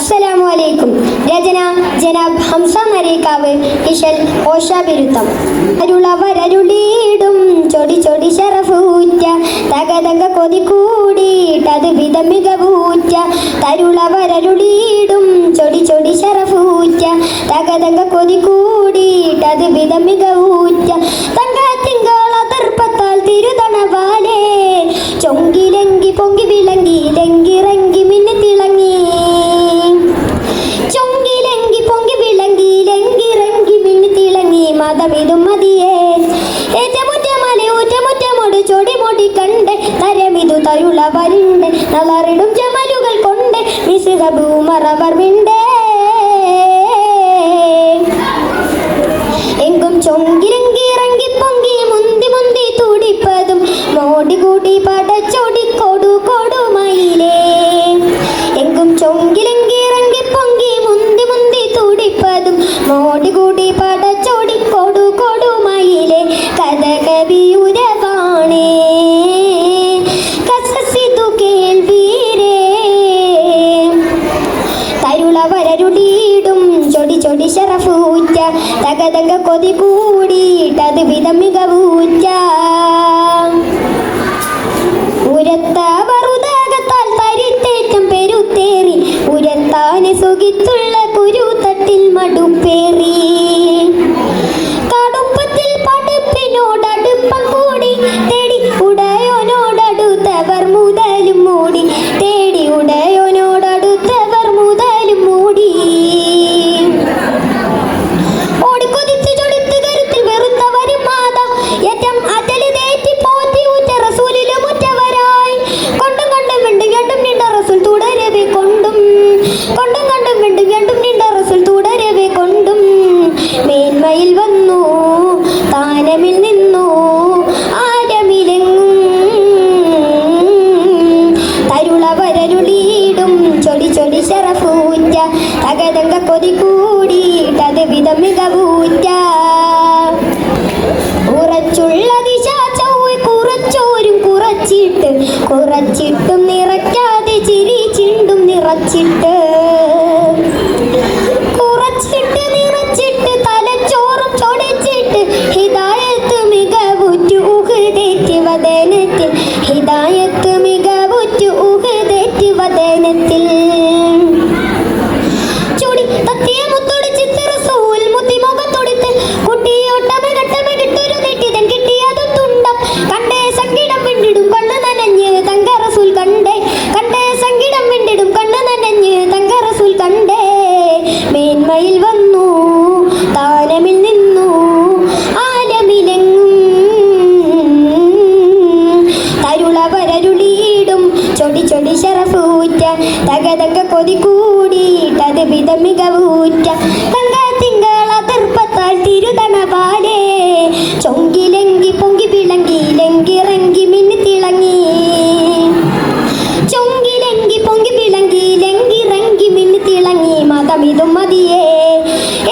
അസ്സലാമു അലൈക്കും രചന ജനാബ് ഹംസ നരീക്കാവ് ഇഷൽ ഓഷ ബിരുത്തം അരുളവരരുളീടും ചൊടി ചൊടി ശറഫൂറ്റ തക തക കൊതി കൂടിയിട്ടത് വിധ മികവൂറ്റ. തരുളവരരുളീടും ചൊടി ചൊടി ശറഫൂറ്റ തക തക കൊതി കൂടിയിട്ടത് വിധ മികവൂറ്റ. തിരുതണവാലേ ചൊങ്കിലെങ്കി പൊങ്കി വിളങ്ങി ഇലങ്കിറങ്ങി തരുള വരുണ്ട് നളറിടും ചമലുകൾ കൊണ്ട് മിസുഹബൂമറവർ വിണ്ടേ എങ്കും ചൊങ്കിരങ്കി ഇറങ്ങി പൊങ്കി മുന്തി മുന്തി തുടിപ്പതും മോടി കൂടി പടച്ചൊടി ശറഫൂറ്റ തക തക കൊതി കൂടിയിട്ടത് വിധം മികവൂറ്റ ഉരത്ത വറുതാകത്താൽ തരിത്തേറ്റം പെരുത്തേറി. ഉരത്താന് സുഖിത്തുള്ള കുരുത്തട്ടിൽ മടുപ്പേറി. കൊതി കൂടിയിട്ടത് വിധം ശറഫൂറ്റ തക തക കൊതി കൂടിയിട്ടത് വിധ മികവൂറ്റ തങ്ക തിങ്കള ദർപ്പത്താൽ തിരുതണവാലേ ചൊങ്കിലെങ്കി പൊങ്കി വിളങ്ങി ലെങ്കിറങ്ങി മിന്നി തിളങ്ങി. ചൊങ്കിലെങ്കി പൊങ്കി വിളങ്ങി ലെങ്കിറങ്ങി മിന്നി തിളങ്ങി. മതമിതും മതിയേ.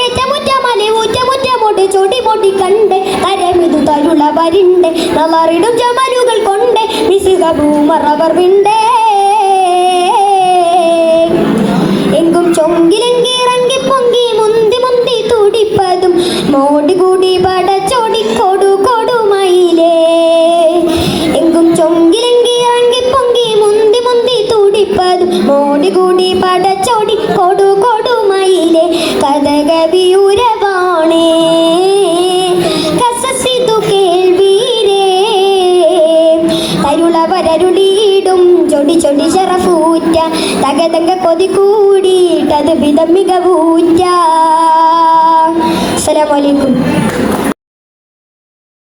ഏറ്റമുറ്റമല ഊറ്റമുറ്റമോട്ട് ചൊടി പൊടി കണ്ട് തരമിതു തരുള വരിണ്ട് നളറിടും ജമലുകൾ കൊണ്ട് മിസുക ഭൂമറവർ വിണ്ടേ. തുടിപ്പതും മോടി കൂടി പടച്ചോടി കൊടു കൊടുമയിലേ എങ്കും ചൊങ്കിലെങ്കി ഇറങ്ങി പൊങ്കി മുന്തി മുന്തി തുടിപ്പതു. മോടികൂടി പടച്ചോടി കൊടു കൊടുമയിലേ കഥകവിയുരവാണേ. കസസിതു കേൾവീരേ. തരുളവരരുളീടും ചൊടി ചൊടി ചെറഫൂറ്റ തകതങ്ക കൊതി കൂടിയിട്ടത് വിധം അസ്സലാമു അലൈക്കും